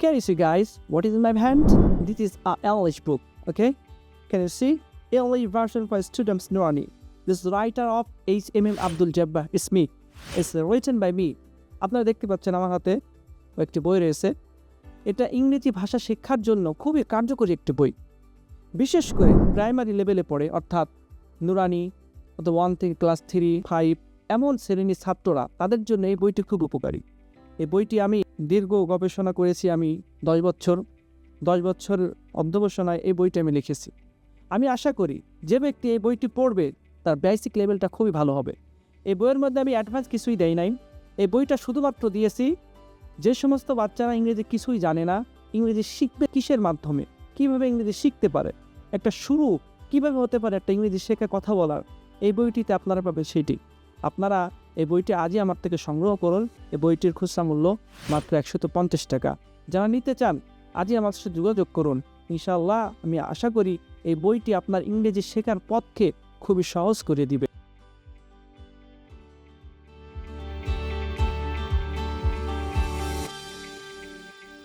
Can you see, guys, what is in my hand? This is a English book, okay? Can you see? English version for students Nurani. This writer of H.M.M. Abdul Jabbar is me. It's written by me. আপনারা দেখতে পাচ্ছেন আমার হাতে একটি বই রয়েছে এটা ইংরেজি ভাষা শেখার জন্য খুবই কার্যকরী একটি বই বিশেষ করে প্রাইমারি লেভেলে পড়ে অর্থাৎ নুরানি অথবা ওয়ান থেকে ক্লাস থ্রি ফাইভ এমন শ্রেণির ছাত্ররা তাদের জন্য এই বইটি খুব উপকারী এই বইটি আমি দীর্ঘ গবেষণা করেছি আমি দশ বছর দশ বছর অধ্যবসনায় এই বইটি আমি লিখেছি। আমি আশা করি যে ব্যক্তি এই বইটি পড়বে, তার বেসিক লেভেলটা খুবই ভালো হবে। এই বইয়ের মধ্যে আমি অ্যাডভান্স কিছুই দেই নাই। এই বইটা শুধুমাত্র দিয়েছি যে সমস্ত বাচ্চারা ইংরেজি কিছুই জানে না, ইংরেজি শিখবে কিসের মাধ্যমে, কীভাবে ইংরেজি শিখতে পারে, একটা শুরু কীভাবে হতে পারে একটা ইংরেজি শেখা কথা বলার, এই বইটিতে আপনারা পাবেন সেটি। আপনারা এই বইটি আজই আমার থেকে সংগ্রহ করুন। এই বইটির খুচরা মূল্য মাত্র একশত পঞ্চাশ টাকা। যারা নিতে চান, আজই আমার সাথে যোগাযোগ করুন। ইনশাআল্লাহ, আমি আশা করি এই বইটি আপনার ইংরেজি শেখার পথকে খুবই সহজ করে দিবে।